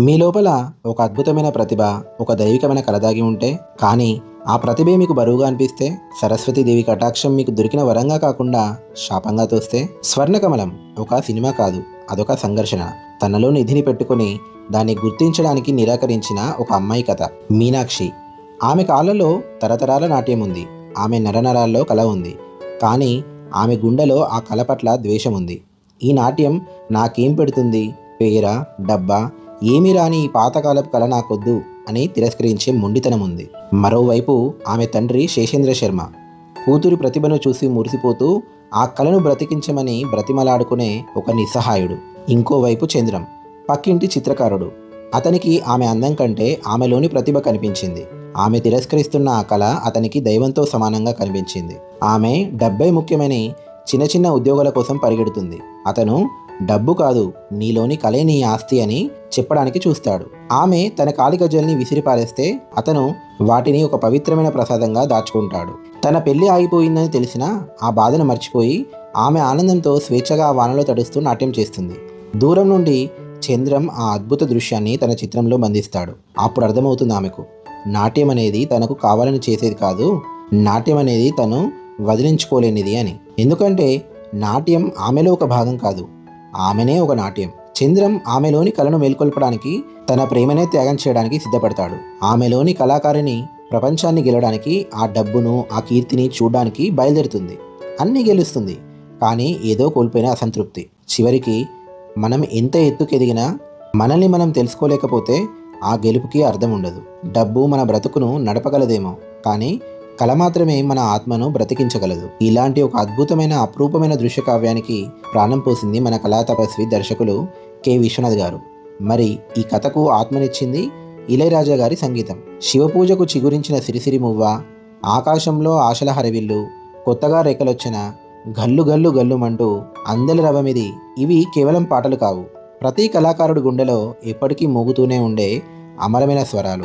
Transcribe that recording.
మీ లోపల ఒక అద్భుతమైన ప్రతిభ ఒక దైవికమైన కళ దాగి ఉంటే కానీ ఆ ప్రతిభే మీకు బరువుగా అనిపిస్తే సరస్వతీదేవి కటాక్షం మీకు దొరికిన వరంగా కాకుండా శాపంగా తోస్తే స్వర్ణకమలం ఒక సినిమా కాదు అదొక సంఘర్షణ. తనలో నిధిని పెట్టుకుని దాన్ని గుర్తించడానికి నిరాకరించిన ఒక అమ్మాయి కథ మీనాక్షి. ఆమె కాళ్ళలో తరతరాల నాట్యం ఉంది ఆమె నరనరాల్లో కళ ఉంది కానీ ఆమె గుండెలో ఆ కళ పట్ల ద్వేషం ఉంది. ఈ నాట్యం నాకేం పెడుతుంది? పేర? డబ్బా? ఏమి రాని ఈ పాతకాలపు కళ నాకొద్దు అని తిరస్కరించే మొండితనం ఉంది. మరోవైపు ఆమె తండ్రి శేషేంద్ర శర్మ కూతురి ప్రతిభను చూసి మురిసిపోతూ ఆ కళను బ్రతికించమని బ్రతిమలాడుకునే ఒక నిస్సహాయుడు ఇంకోవైపు చంద్రం పక్కింటి చిత్రకారుడు. అతనికి ఆమె అందం కంటే ఆమెలోని ప్రతిభ కనిపించింది. ఆమె తిరస్కరిస్తున్న ఆ కళ అతనికి దైవంతో సమానంగా కనిపించింది. ఆమె డబ్బే ముఖ్యమని చిన్న చిన్న ఉద్యోగాల కోసం పరిగెడుతుంది. అతను డబ్బు కాదు నీలోని కలే నీ ఆస్తి అని చెప్పడానికి చూస్తాడు. ఆమె తన కాలి విసిరిపారేస్తే అతను వాటిని ఒక పవిత్రమైన ప్రసాదంగా దాచుకుంటాడు. తన పెళ్ళి ఆగిపోయిందని తెలిసినా ఆ బాధను మర్చిపోయి ఆమె ఆనందంతో స్వేచ్ఛగా వానలో తడుస్తూ నాట్యం చేస్తుంది. దూరం నుండి చంద్రం ఆ అద్భుత దృశ్యాన్ని తన చిత్రంలో బంధిస్తాడు. అప్పుడు అర్థమవుతుంది ఆమెకు నాట్యం అనేది తనకు కావాలని చేసేది కాదు నాట్యం అనేది తను వదిలించుకోలేనిది అని. ఎందుకంటే నాట్యం ఆమెలో ఒక భాగం కాదు ఆమెనే ఒక నాట్యం. చంద్రం ఆమెలోని కళను మేల్కొల్పడానికి తన ప్రేమనే త్యాగం చేయడానికి సిద్ధపడతాడు. ఆమెలోని కళాకారిని ప్రపంచాన్ని గెలవడానికి ఆ డబ్బును ఆ కీర్తిని చూడడానికి బయలుదేరుతుంది. అన్నీ గెలుస్తుంది. కానీ ఏదో కోల్పోయిన అసంతృప్తి. చివరికి మనం ఎంత ఎత్తుకెదిగినా మనల్ని మనం తెలుసుకోలేకపోతే ఆ గెలుపుకి అర్థం ఉండదు. డబ్బు మన బ్రతుకును నడపగలదేమో. కానీ కళ మాత్రమే మన ఆత్మను బ్రతికించగలదు. ఇలాంటి ఒక అద్భుతమైన అపురూపమైన దృశ్య కావ్యానికి ప్రాణం పోసింది మన కళా తపస్వి దర్శకులు కె. విశ్వనాథ్ గారు. మరి ఈ కథకు ఆత్మనిచ్చింది ఇళయరాజా గారి సంగీతం. శివపూజకు చిగురించిన సిరిసిరి మువ్వ ఆకాశంలో ఆశల హరవిల్లు కొత్తగా రేఖలొచ్చిన గల్లు గల్లు గల్లుమంటూ అందలి రవమిది ఇవి కేవలం పాటలు కావు. ప్రతి కళాకారుడి గుండెలో ఎప్పటికీ మోగుతూనే ఉండే అమరమైన స్వరాలు.